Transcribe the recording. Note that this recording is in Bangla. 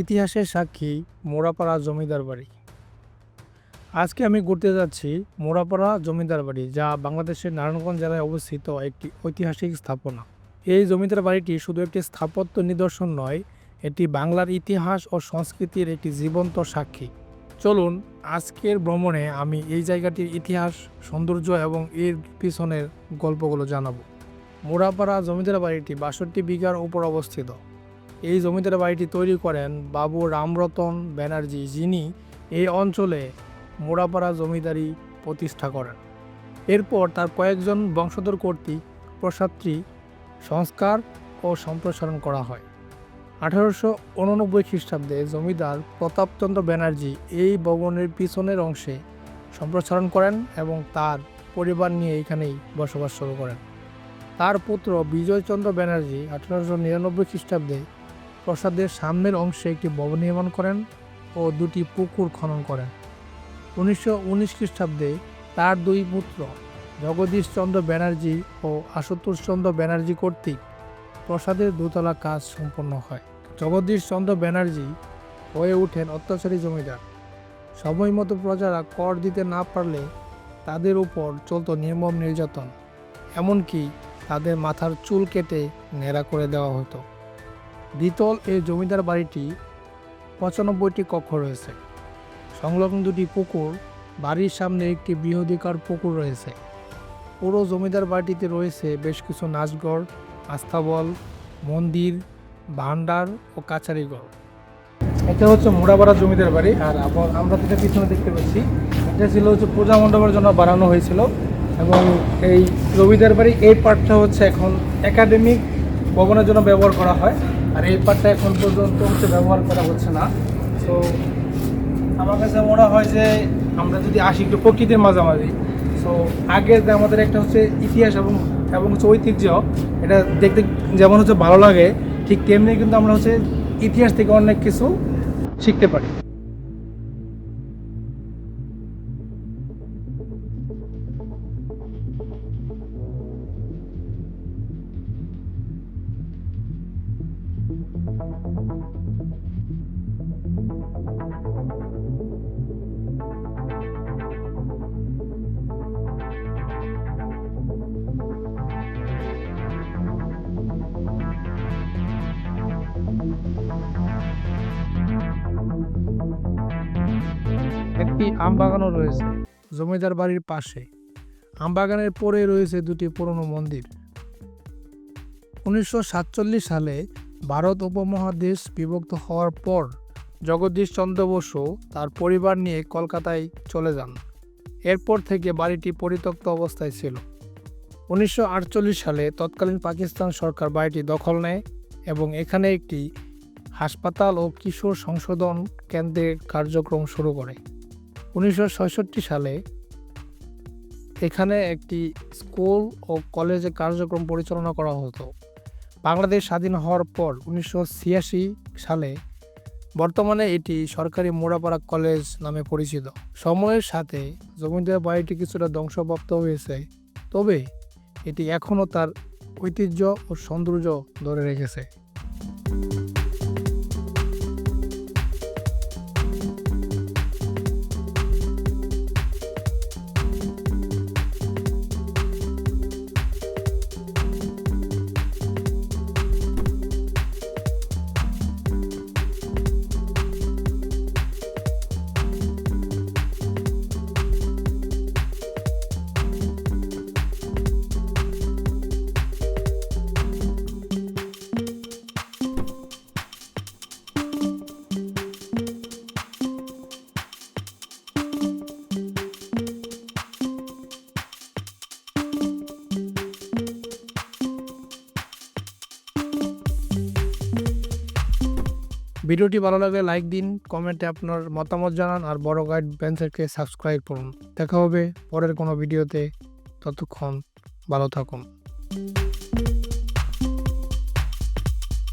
ইতিহাসের সাক্ষী মোড়াপাড়া জমিদার বাড়ি। আজকে আমি ঘুরতে যাচ্ছি মোড়াপাড়া জমিদার বাড়ি, যা বাংলাদেশের নারায়ণগঞ্জ জেলায় অবস্থিত একটি ঐতিহাসিক স্থাপনা। এই জমিদার বাড়িটি শুধু একটি স্থাপত্য নিদর্শন নয়, এটি বাংলার ইতিহাস ও সংস্কৃতির একটি জীবন্ত সাক্ষী। চলুন, আজকের ভ্রমণে আমি এই জায়গাটির ইতিহাস, সৌন্দর্য এবং এর পিছনের গল্পগুলো জানাব। মোড়াপাড়া জমিদার বাড়িটি বাষট্টি বিঘার উপর অবস্থিত। এই জমিদার বাড়িটি তৈরি করেন বাবু রামরতন ব্যানার্জি, যিনি এই অঞ্চলে মোড়াপাড়া জমিদারি প্রতিষ্ঠা করেন। এরপর তার কয়েকজন বংশধর কর্তৃক প্রসাদটি সংস্কার ও সম্প্রসারণ করা হয়। আঠারোশো উননব্বই খ্রিস্টাব্দে জমিদার প্রতাপচন্দ্র ব্যানার্জি এই ভবনের পিছনের অংশে সম্প্রসারণ করেন এবং তার পরিবার নিয়ে এখানেই বসবাস শুরু করেন। তার পুত্র বিজয়চন্দ্র ব্যানার্জি আঠারোশো নিরানব্বই খ্রিস্টাব্দে প্রাসাদের সামনের অংশে একটি ভবন নির্মাণ করেন ও দুটি পুকুর খনন করেন। উনিশশো উনিশ খ্রিস্টাব্দে তার দুই পুত্র জগদীশচন্দ্র ব্যানার্জি ও আশুতোষচন্দ্র ব্যানার্জি কর্তৃক প্রাসাদের দোতলা কাজ সম্পন্ন হয়। জগদীশচন্দ্র ব্যানার্জি হয়ে ওঠেন অত্যাচারী জমিদার। সময় মতো প্রজারা কর দিতে না পারলে তাদের উপর চলত নির্মম নির্যাতন, এমনকি তাদের মাথার চুল কেটে ন্যাড়া করে দেওয়া হতো। দ্বিতল এই জমিদার বাড়িটি পঁচানব্বইটি কক্ষ রয়েছে। সংলগ্ন দুটি পুকুর, বাড়ির সামনে একটি বৃহদিকার পুকুর রয়েছে। পুরো জমিদার বাড়িটিতে রয়েছে বেশ কিছু নাচঘর আস্থাবল মন্দির ভান্ডার ও কাছারিঘর এটা হচ্ছে মোড়াপাড়া জমিদার বাড়ি আর আমরা যেটা পিছনে দেখতে পাচ্ছি, এটা ছিল হচ্ছে পূজা মণ্ডপের জন্য বানানো হয়েছিল এবং এই জমিদার বাড়ি এই পার্টটা হচ্ছে এখন একাডেমিক ভবনের জন্য ব্যবহার করা হয়। আর এই পাটটা এখন পর্যন্ত হচ্ছে ব্যবহার করা হচ্ছে না। তো আমার কাছে মনে হয় যে আমরা যদি আসি একটু প্রকৃতির মাঝামাঝি সো আগে আমাদের একটা হচ্ছে ইতিহাস এবং এবং হচ্ছে ঐতিহ্য, এটা দেখতে যেমন হচ্ছে ভালো লাগে, ঠিক তেমনি কিন্তু আমরা হচ্ছে ইতিহাস থেকে অনেক কিছু শিখতে পারি। একটি আম বাগানও রয়েছে জমিদার বাড়ির পাশে। আম বাগানের পরে রয়েছে দুটি পুরনো মন্দির। উনিশশো সাতচল্লিশ সালে ভারত উপমহাদেশ বিভক্ত হওয়ার পর জগদীশ চন্দ্র বসু তার পরিবার নিয়ে কলকাতায় চলে যান। এরপর থেকে বাড়িটি পরিত্যক্ত অবস্থায় ছিল। উনিশশো আটচল্লিশ সালে তৎকালীন পাকিস্তান সরকার বাড়িটি দখল নেয় এবং এখানে একটি হাসপাতাল ও কিশোর সংশোধন কেন্দ্রের কার্যক্রম শুরু করে। উনিশশো সালে এখানে একটি স্কুল ও কলেজে কার্যক্রম পরিচালনা করা হতো। বাংলাদেশ স্বাধীন হওয়ার পর উনিশশো ছিয়াশি সালে বর্তমানে এটি সরকারি মোড়াপাড়া কলেজ নামে পরিচিত। সময়ের সাথে জমিদার বাড়িটি কিছুটা ধ্বংসপ্রাপ্ত হয়েছে, তবে এটি এখনও তার ঐতিহ্য ও সৌন্দর্য ধরে রেখেছে। ভিডিওটি ভালো লাগলে লাইক দিন কমেন্টে আপনার মতামত জানান আর বড় গাইড ব্যান্সারকে সাবস্ক্রাইব করুন। দেখা হবে পরের কোনো ভিডিওতে ততক্ষণ ভালো থাকুন।